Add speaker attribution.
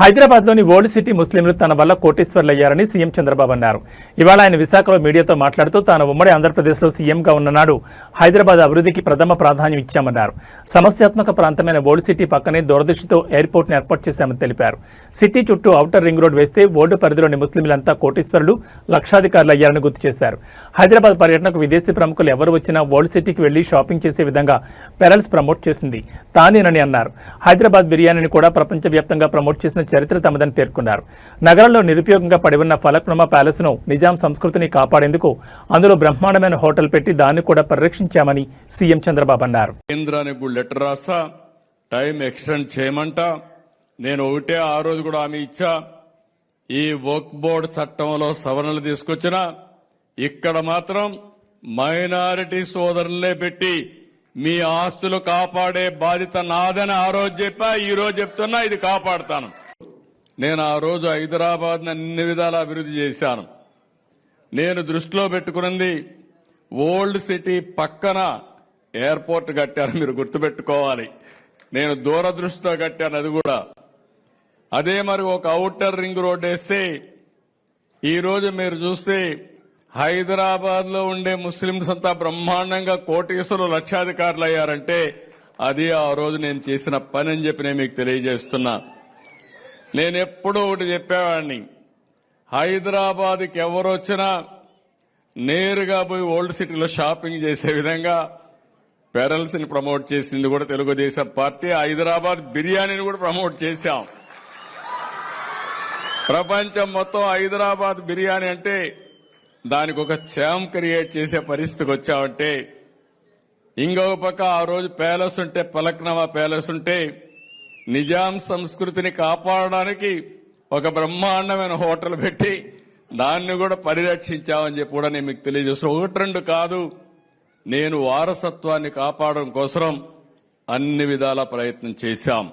Speaker 1: హైదరాబాద్లోని old city ముస్లింలు తన వల్ల కోటీశ్వర్లయ్యారని సీఎం చంద్రబాబు అన్నారు. ఇవాళ ఆయన విశాఖలో మీడియాతో మాట్లాడుతూ తాను ఉమ్మడి ఆంధ్రప్రదేశ్లో సీఎంగా ఉన్ననాడు హైదరాబాద్ అభివృద్ధికి ప్రథమ ప్రాధాన్యం ఇచ్చామన్నారు. సమస్యాత్మక ప్రాంతమైన ఓల్డ్ సిటీ పక్కనే దూరదృష్టితో ఎయిర్పోర్ట్ను ఏర్పాటు చేశామని తెలిపారు. సిటీ చుట్టూ ఔటర్ రింగ్ రోడ్ వేస్తే ఓల్డ్ పరిధిలోని ముస్లింలంతా కోటీశ్వరులు లక్షాధికారులు అయ్యారని గుర్తు చేశారు. హైదరాబాద్ పర్యటనకు విదేశీ ప్రముఖులు ఎవరు వచ్చినా ఓల్డ్ సిటీకి వెళ్ళి షాపింగ్ చేసే విధంగా పెరల్స్ ప్రమోట్ చేసింది తానేనని అన్నారు. హైదరాబాద్ బిర్యానీని కూడా ప్రపంచవ్యాప్తంగా ప్రమోట్ చేసిన చరిత్ర తమదని పేర్కొన్నారు. నగరంలో నిరుపయోగంగా పడి ఉన్న ఫలక్నుమా ప్యాలెస్ను నిజాం సంస్కృతిని కాపాడేందుకు అందులో బ్రహ్మాండమైన హోటల్ పెట్టి దాన్ని కూడా పరిరక్షించామని సీఎం చంద్రబాబు అన్నారు.
Speaker 2: కేంద్రానికి లెటర్ రాస్తా టైం ఎక్స్టెండ్ చేయమంట నేను ఒకటే ఆ రోజు కూడా హామీ ఇచ్చా ఈ వర్క్ బోర్డ్ చట్టంలో సవరణలు తీసుకొచ్చిన ఇక్కడ మాత్రం మైనారిటీ సోదరులే పెట్టి మీ ఆస్తులు కాపాడే బాధ్యత నాదని ఆ రోజు చెప్పా ఈ రోజు చెప్తున్నా ఇది కాపాడుతాను. నేను ఆ రోజు హైదరాబాద్ అన్ని విధాల అభివృద్ధి చేశాను. నేను దృష్టిలో పెట్టుకున్నది ఓల్డ్ సిటీ పక్కన ఎయిర్పోర్ట్ కట్టారు మీరు గుర్తుపెట్టుకోవాలి. నేను దూరదృష్టితో కట్టాను అది కూడా. అదే మరి ఒక అవుటర్ రింగ్ రోడ్ వేస్తే ఈరోజు మీరు చూస్తే హైదరాబాద్లో ఉండే ముస్లింస్ అంతా బ్రహ్మాండంగా కోటీశ్వరులు లక్షాధికారులు అయ్యారంటే అది ఆ రోజు నేను చేసిన పని అని చెప్పి నేను మీకు తెలియజేస్తున్నా. నేను ఎప్పుడూ ఒకటి చెప్పేవాడిని. హైదరాబాద్కి ఎవరు వచ్చినా నేరుగా పోయి ఓల్డ్ సిటీలో షాపింగ్ చేసే విధంగా పెరల్స్ని ప్రమోట్ చేసింది కూడా తెలుగుదేశం పార్టీ. హైదరాబాద్ బిర్యానీని కూడా ప్రమోట్ చేశాం. ప్రపంచం మొత్తం హైదరాబాద్ బిర్యానీ అంటే దానికి ఒక ఛామ్ క్రియేట్ చేసే పరిస్థితికి వచ్చామంటే ఇంకొక పక్క ఆ రోజు ప్యాలెస్ ఉంటే పలక్నవా ప్యాలెస్ ఉంటే నిజాం సంస్కృతిని కాపాడడానికి ఒక బ్రహ్మాండమైన హోటల్ పెట్టి దాన్ని కూడా పరిరక్షించామని చెప్పి కూడా నేను మీకు తెలియజేస్తాను ఒకటి రెండు కాదు నేను వారసత్వాన్ని కాపాడడం కోసం అన్ని విధాల ప్రయత్నం చేశాం.